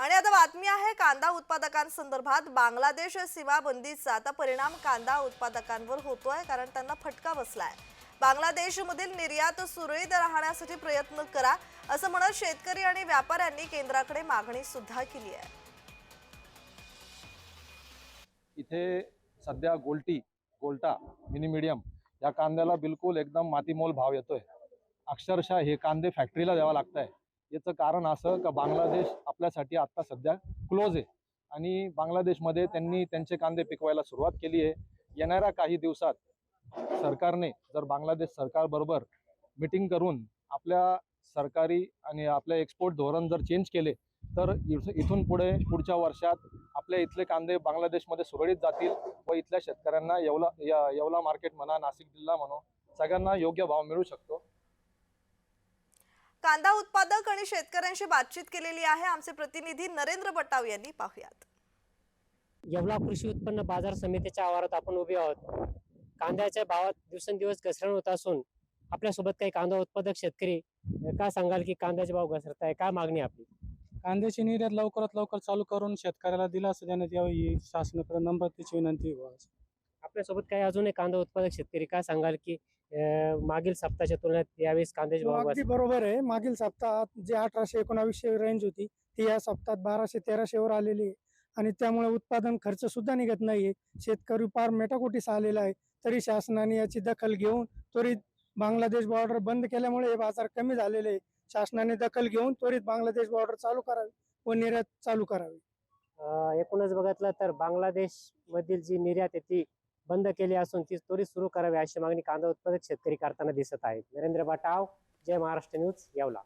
आणि आता बातमी आहे कांदा उत्पादकांसंदर्भात. बांगलादेश सीमाबंदीचा आता परिणाम कांदा उत्पादकांवर होतोय कारण त्यांना फटका बसलाय. बांगलादेशमधील निर्यात सुरळीत राहण्यासाठी प्रयत्न करा असं म्हणत शेतकरी आणि व्यापाऱ्यांनी केंद्राकडे मागणी सुद्धा केली आहे. इथे सध्या गोल्टी गोल्टा मिनी मिडियम या कांद्याला बिलकुल एकदम मातीमोल भाव येतोय. अक्षरशः हे कांदे फॅक्टरीला द्यावा लागत आहे याचं कारण असं का बांगलादेश आपल्यासाठी आत्ता सध्या क्लोज आहे. आणि बांगलादेशमध्ये त्यांनी त्यांचे कांदे पिकवायला सुरुवात केली आहे. येणाऱ्या काही दिवसात सरकारने जर बांगलादेश सरकारबरोबर मिटिंग करून आपल्या सरकारी आणि आपल्या एक्सपोर्ट धोरण जर चेंज केले तर इथ- इथून पुढे पुढच्या वर्षात आपल्या इथले कांदे बांगलादेशमध्ये सुरळीत जातील व इथल्या शेतकऱ्यांना येवला या- येवला मार्केट म्हणा नाशिक जिल्हा म्हणा सगळ्यांना योग्य भाव मिळू शकतो. कांदा उत्पादक आणि शेतकऱ्यांशी बातचीत केलेली आहे. आमचे प्रतिनिधी नरेंद्र बटाव यांनी पाहुयात. येवला कृषी उत्पन्न बाजार समितीच्या आवारात आपण उभे आहोत. कांद्याच्या भावात दिवसेंदिवस घसरण होत असून आपल्यासोबत काही कांदा उत्पादक शेतकरी काय सांगाल की कांद्याचे भाव घसरत आहे काय मागणी आपली? कांद्याची निर्यात लवकरात लवकर चालू करून शेतकऱ्याला दिलासा देण्यात यावी ही शासनाकडे नम्र तिची विनंती. आपल्यासोबत काही अजून एक कांदा उत्पादक शेतकरी काय सांगाल की मागील सप्ताहाच्या तुलनेत यावेळेस कांद्याचे भाव अगदी. बरोबर आहे. मागील सप्ताहात जे अठराशे एकोणावीसशे रेंज होती ती या सप्ताहात बाराशे तेराशे वर आलेली आहे. आणि त्यामुळे उत्पादन खर्च सुद्धा निघत नाहीये शेतकरी फार मेटाकोटीस आलेला आहे. तरी शासनाने याची दखल घेऊन त्वरित बांगलादेश बॉर्डर बंद केल्यामुळे हे बाजार कमी झालेले आहे. शासनाने दखल घेऊन त्वरित बांगलादेश बॉर्डर चालू करावी व निर्यात चालू करावी. एकूणच बघितलं तर बांगलादेश मधील जी निर्यात आहे ती बंद केली असून ती त्वरित सुरू करावी अशी मागणी कांदा उत्पादक शेतकरी करताना दिसत आहेत. नरेंद्र बटाव जय महाराष्ट्र न्यूज येवला.